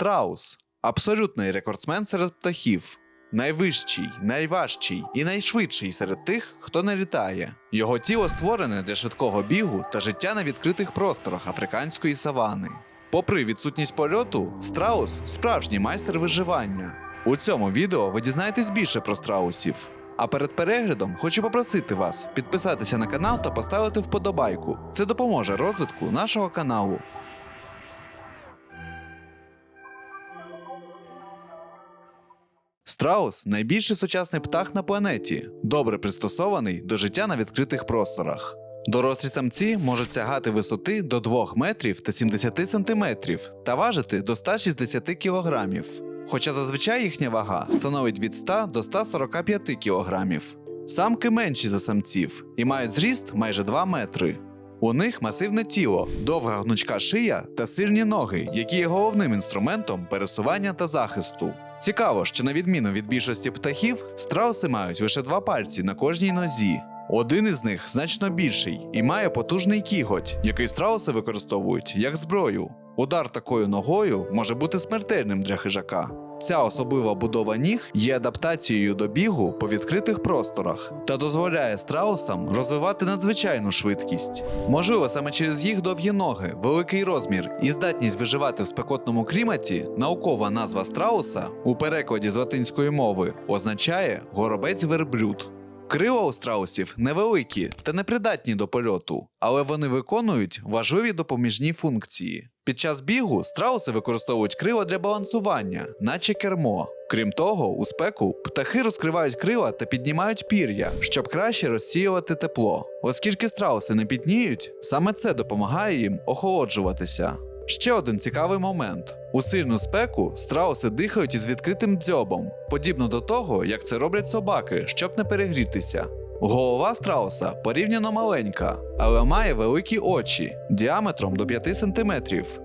Страус абсолютний рекордсмен серед птахів. Найвищий, найважчий і найшвидший серед тих, хто не літає. Його тіло створене для швидкого бігу та життя на відкритих просторах африканської савани. Попри відсутність польоту, страус справжній майстер виживання. У цьому відео ви дізнаєтесь більше про страусів. А перед переглядом хочу попросити вас підписатися на канал та поставити вподобайку. Це допоможе розвитку нашого каналу. Страус найбільший сучасний птах на планеті, добре пристосований до життя на відкритих просторах. Дорослі самці можуть сягати висоти до 2 метрів та 70 сантиметрів та важити до 160 кілограмів. Хоча зазвичай їхня вага становить від 100 до 145 кілограмів. Самки менші за самців і мають зріст майже 2 метри. У них масивне тіло, довга гнучка шия та сильні ноги, які є головним інструментом пересування та захисту. Цікаво, що на відміну від більшості птахів, страуси мають лише два пальці на кожній нозі. Один із них значно більший і має потужний кіготь, який страуси використовують як зброю. Удар такою ногою може бути смертельним для хижака. Ця особлива будова ніг є адаптацією до бігу по відкритих просторах та дозволяє страусам розвивати надзвичайну швидкість. Можливо, саме через їх довгі ноги, великий розмір і здатність виживати в спекотному кліматі, наукова назва страуса у перекладі з латинської мови означає горобець верблюд. Крила у страусів невеликі та непридатні до польоту, але вони виконують важливі допоміжні функції. Під час бігу страуси використовують крила для балансування, наче кермо. Крім того, у спеку птахи розкривають крила та піднімають пір'я, щоб краще розсіювати тепло. Оскільки страуси не пітніють, саме це допомагає їм охолоджуватися. Ще один цікавий момент: у сильну спеку страуси дихають із відкритим дзьобом, подібно до того, як це роблять собаки, щоб не перегрітися. Голова страуса порівняно маленька, але має великі очі діаметром до 5 см,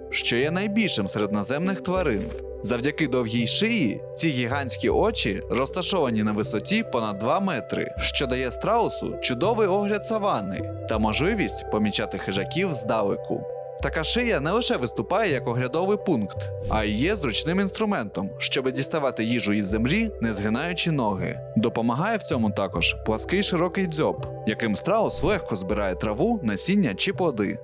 що є найбільшим серед наземних тварин. Завдяки довгій шиї ці гігантські очі розташовані на висоті понад 2 метри, що дає страусу чудовий огляд савани та можливість помічати хижаків здалеку. Така шия не лише виступає як оглядовий пункт, а й є зручним інструментом, щоб діставати їжу із землі, не згинаючи ноги. Допомагає в цьому також плаский широкий дзьоб, яким страус легко збирає траву, насіння чи плоди.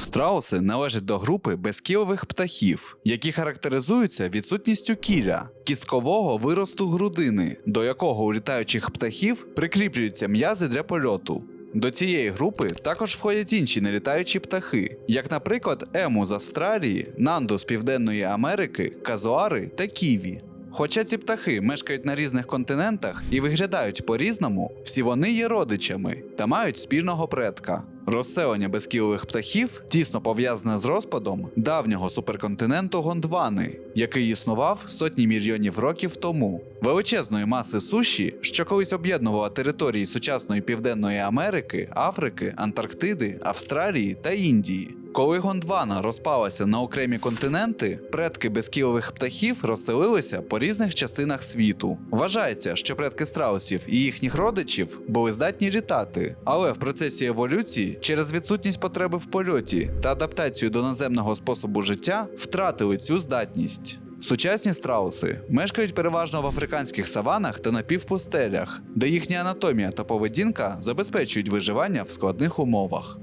Страуси належать до групи безкілових птахів, які характеризуються відсутністю кіля, кісткового виросту грудини, до якого у літаючих птахів прикріплюються м'язи для польоту. До цієї групи також входять інші нелітаючі птахи, як, наприклад, ему з Австралії, нанду з Південної Америки, казуари та ківі. Хоча ці птахи мешкають на різних континентах і виглядають по-різному, всі вони є родичами та мають спільного предка. Розселення безкілових птахів тісно пов'язане з розпадом давнього суперконтиненту Гондвани, який існував сотні мільйонів років тому. Величезної маси суші, що колись об'єднувала території сучасної Південної Америки, Африки, Антарктиди, Австралії та Індії. Коли Гондвана розпалася на окремі континенти, предки безкілових птахів розселилися по різних частинах світу. Вважається, що предки страусів і їхніх родичів були здатні літати, але в процесі еволюції, через відсутність потреби в польоті та адаптацію до наземного способу життя, втратили цю здатність. Сучасні страуси мешкають переважно в африканських саванах та напівпустелях, де їхня анатомія та поведінка забезпечують виживання в складних умовах.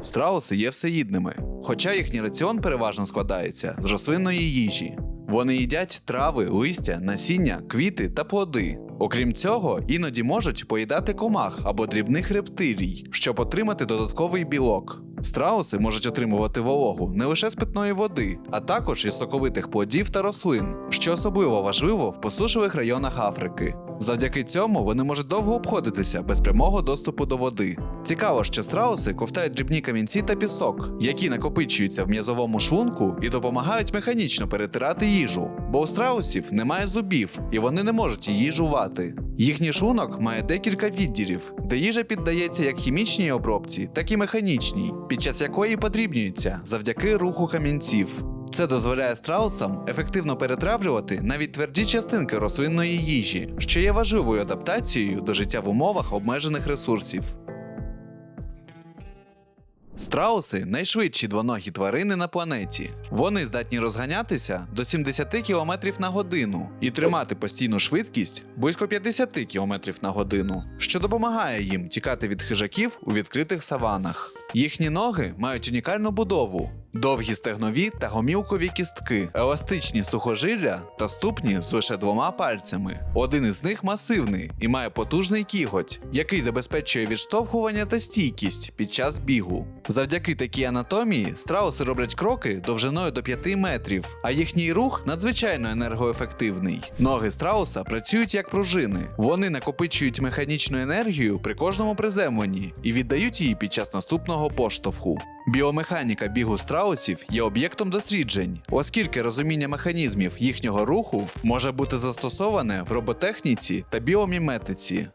Страуси є всеїдними, хоча їхній раціон переважно складається з рослинної їжі. Вони їдять трави, листя, насіння, квіти та плоди. Окрім цього, іноді можуть поїдати комах або дрібних рептилій, щоб отримати додатковий білок. Страуси можуть отримувати вологу не лише з питної води, а також із соковитих плодів та рослин, що особливо важливо в посушливих районах Африки. Завдяки цьому вони можуть довго обходитися без прямого доступу до води. Цікаво, що страуси ковтають дрібні камінці та пісок, які накопичуються в м'язовому шлунку і допомагають механічно перетирати їжу, бо у страусів немає зубів і вони не можуть її жувати. Їхній шлунок має декілька відділів, де їжа піддається як хімічній обробці, так і механічній, під час якої подрібнюється завдяки руху камінців. Це дозволяє страусам ефективно перетравлювати навіть тверді частинки рослинної їжі, що є важливою адаптацією до життя в умовах обмежених ресурсів. Страуси найшвидші двоногі тварини на планеті. Вони здатні розганятися до 70 км на годину і тримати постійну швидкість близько 50 км на годину, що допомагає їм тікати від хижаків у відкритих саванах. Їхні ноги мають унікальну будову. Довгі стегнові та гомілкові кістки, еластичні сухожилля та ступні з лише двома пальцями. Один із них масивний і має потужний кіготь, який забезпечує відштовхування та стійкість під час бігу. Завдяки такій анатомії страуси роблять кроки довжиною до 5 метрів, а їхній рух надзвичайно енергоефективний. Ноги страуса працюють як пружини. Вони накопичують механічну енергію при кожному приземленні і віддають її під час наступного поштовху. Біомеханіка бігу страусів є об'єктом досліджень, оскільки розуміння механізмів їхнього руху може бути застосоване в роботехніці та біоміметиці.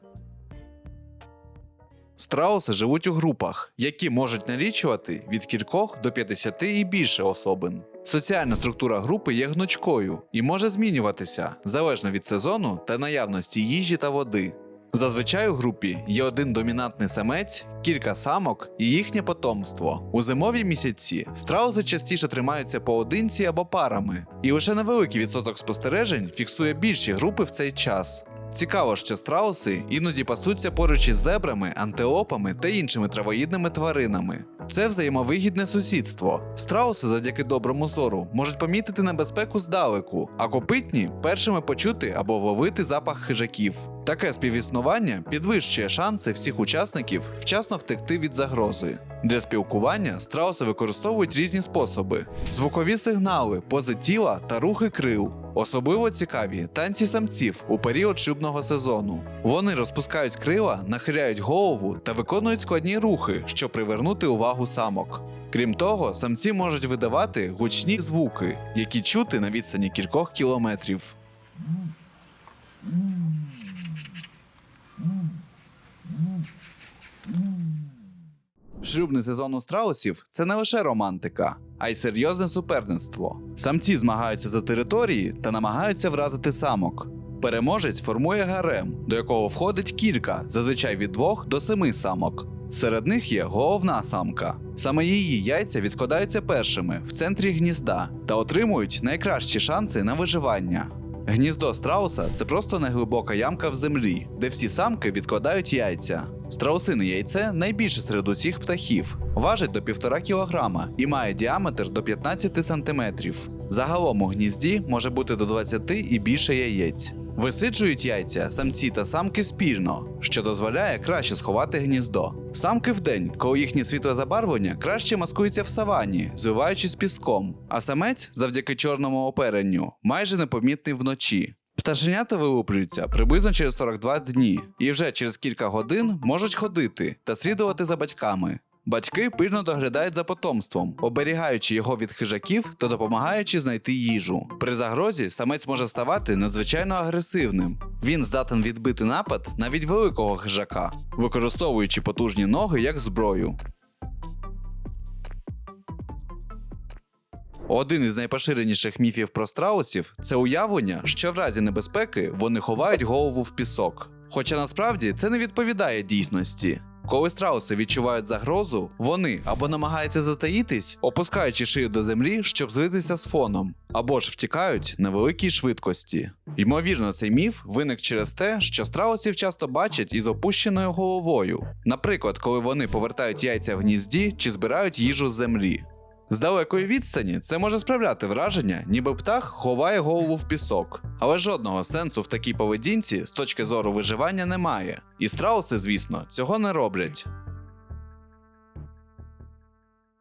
Страуси живуть у групах, які можуть налічувати від кількох до 50 і більше особин. Соціальна структура групи є гнучкою і може змінюватися залежно від сезону та наявності їжі та води. Зазвичай у групі є один домінантний самець, кілька самок і їхнє потомство. У зимові місяці страуси частіше тримаються поодинці або парами, і лише невеликий відсоток спостережень фіксує більші групи в цей час. Цікаво, що страуси іноді пасуться поруч із зебрами, антилопами та іншими травоїдними тваринами. Це взаємовигідне сусідство. Страуси завдяки доброму зору можуть помітити небезпеку здалеку, а копитні першими почути або вловити запах хижаків. Таке співіснування підвищує шанси всіх учасників вчасно втекти від загрози. Для спілкування страуси використовують різні способи: звукові сигнали, пози тіла та рухи крил. Особливо цікаві танці самців у період шибного сезону. Вони розпускають крила, нахиляють голову та виконують складні рухи, щоб привернути увагу самок. Крім того, самці можуть видавати гучні звуки, які чути на відстані кількох кілометрів. Шлюбний сезон у страусів це не лише романтика, а й серйозне суперництво. Самці змагаються за території та намагаються вразити самок. Переможець формує гарем, до якого входить кілька, зазвичай від двох до семи самок. Серед них є головна самка. Саме її яйця відкладаються першими в центрі гнізда та отримують найкращі шанси на виживання. Гніздо страуса це просто неглибока ямка в землі, де всі самки відкладають яйця. Страусине яйце найбільше серед усіх птахів, важить до 1,5 кг і має діаметр до 15 см. Загалом у гнізді може бути до 20 і більше яєць. Висиджують яйця самці та самки спільно, що дозволяє краще сховати гніздо. Самки вдень, коли їхнє світлозабарвлення краще маскується в савані, зливаючись піском, а самець, завдяки чорному оперенню, майже непомітний вночі. Пташенята вилуплюються приблизно через 42 дні і вже через кілька годин можуть ходити та слідувати за батьками. Батьки пильно доглядають за потомством, оберігаючи його від хижаків та допомагаючи знайти їжу. При загрозі самець може ставати надзвичайно агресивним. Він здатен відбити напад навіть великого хижака, використовуючи потужні ноги як зброю. Один із найпоширеніших міфів про страусів це уявлення, що в разі небезпеки вони ховають голову в пісок. Хоча насправді це не відповідає дійсності. Коли страуси відчувають загрозу, вони або намагаються затаїтись, опускаючи шию до землі, щоб злитися з фоном, або ж втікають на великій швидкості. Ймовірно, цей міф виник через те, що страусів часто бачать із опущеною головою, наприклад, коли вони повертають яйця в гнізді чи збирають їжу з землі. З далекої відстані це може справляти враження, ніби птах ховає голову в пісок. Але жодного сенсу в такій поведінці з точки зору виживання немає. І страуси, звісно, цього не роблять.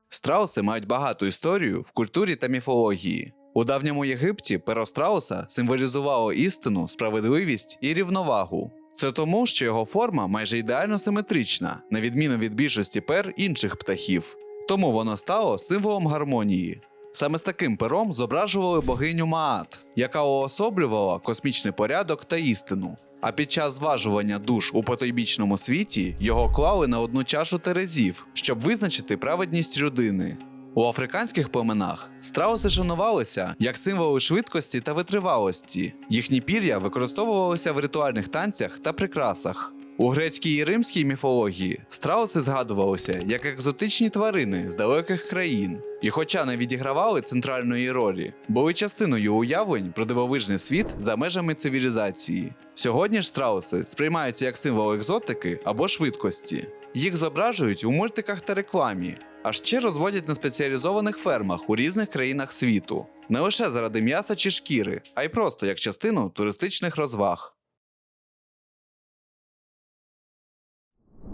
Страуси мають багату історію в культурі та міфології. У давньому Єгипті перо страуса символізувало істину, справедливість і рівновагу. Це тому, що його форма майже ідеально симетрична, на відміну від більшості пер інших птахів. Тому воно стало символом гармонії. Саме з таким пером зображували богиню Маат, яка уособлювала космічний порядок та істину. А під час зважування душ у потойбічному світі його клали на одну чашу терезів, щоб визначити праведність людини. У африканських племенах страуси шанувалися як символи швидкості та витривалості. Їхні пір'я використовувалися в ритуальних танцях та прикрасах. У грецькій і римській міфології страуси згадувалися як екзотичні тварини з далеких країн, і, хоча не відігравали центральної ролі, були частиною уявлень про дивовижний світ за межами цивілізації. Сьогодні ж страуси сприймаються як символ екзотики або швидкості. Їх зображують у мультиках та рекламі, а ще розводять на спеціалізованих фермах у різних країнах світу, не лише заради м'яса чи шкіри, а й просто як частину туристичних розваг.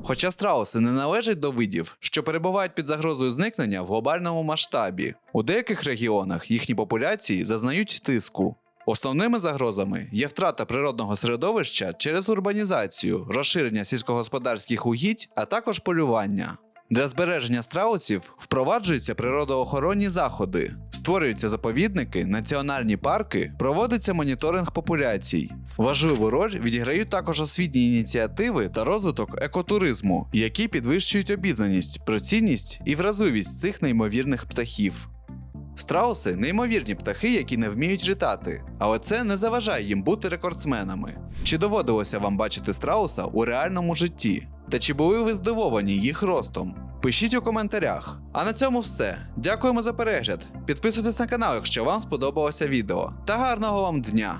Хоча страуси не належать до видів, що перебувають під загрозою зникнення в глобальному масштабі, у деяких регіонах їхні популяції зазнають тиску. Основними загрозами є втрата природного середовища через урбанізацію, розширення сільськогосподарських угідь, а також полювання. Для збереження страусів впроваджуються природоохоронні заходи, створюються заповідники, національні парки, проводиться моніторинг популяцій. Важливу роль відіграють також освітні ініціативи та розвиток екотуризму, які підвищують обізнаність, про цінність і вразливість цих неймовірних птахів. Страуси неймовірні птахи, які не вміють літати, але це не заважає їм бути рекордсменами. Чи доводилося вам бачити страуса у реальному житті? Та чи були ви здивовані їх ростом? Пишіть у коментарях. А на цьому все. Дякуємо за перегляд. Підписуйтесь на канал, якщо вам сподобалося відео. Та гарного вам дня!